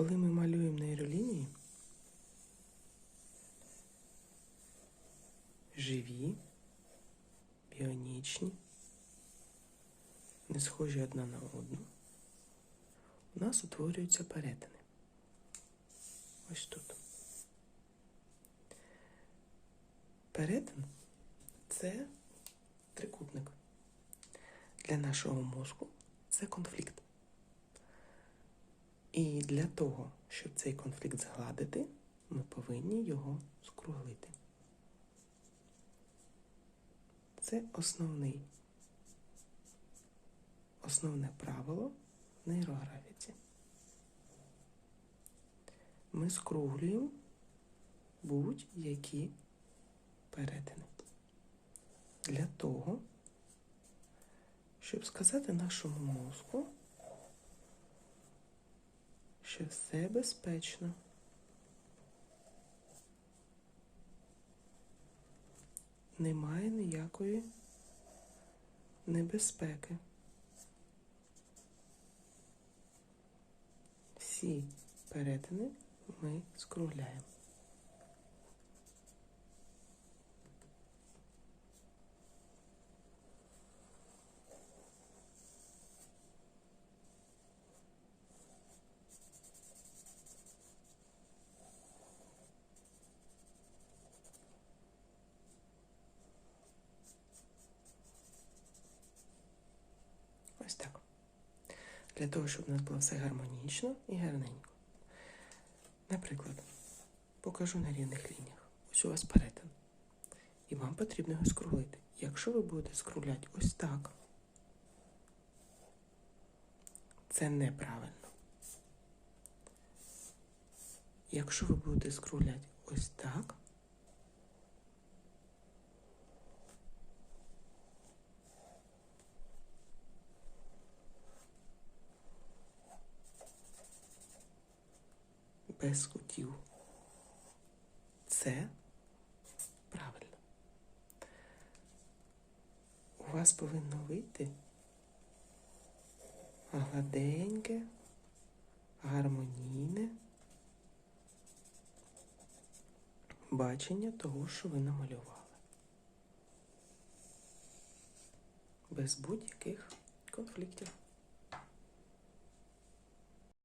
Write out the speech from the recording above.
Коли ми малюємо нейролінії, живі, біонічні, не схожі одна на одну, у нас утворюються перетини. Ось тут. Перетин це трикутник. Для нашого мозку це конфлікт. І для того, щоб цей конфлікт згладити, ми повинні його скруглити. Це основний, основне правило в нейрографіці. Ми скруглюємо будь-які перетини. Для того, щоб сказати нашому мозку, що все безпечно. Немає ніякої небезпеки. Всі перетини ми скругляємо. Ось так. Для того, щоб у нас було все гармонічно і гарненько. Наприклад, покажу на рівних лініях. Ось у вас перетин. І вам потрібно його скруглити. Якщо ви будете скругляти ось так, це неправильно. Якщо ви будете скругляти ось так, без кутів. Це правильно. У вас повинно вийти гладеньке, гармонійне бачення того, що ви намалювали. Без будь-яких конфліктів.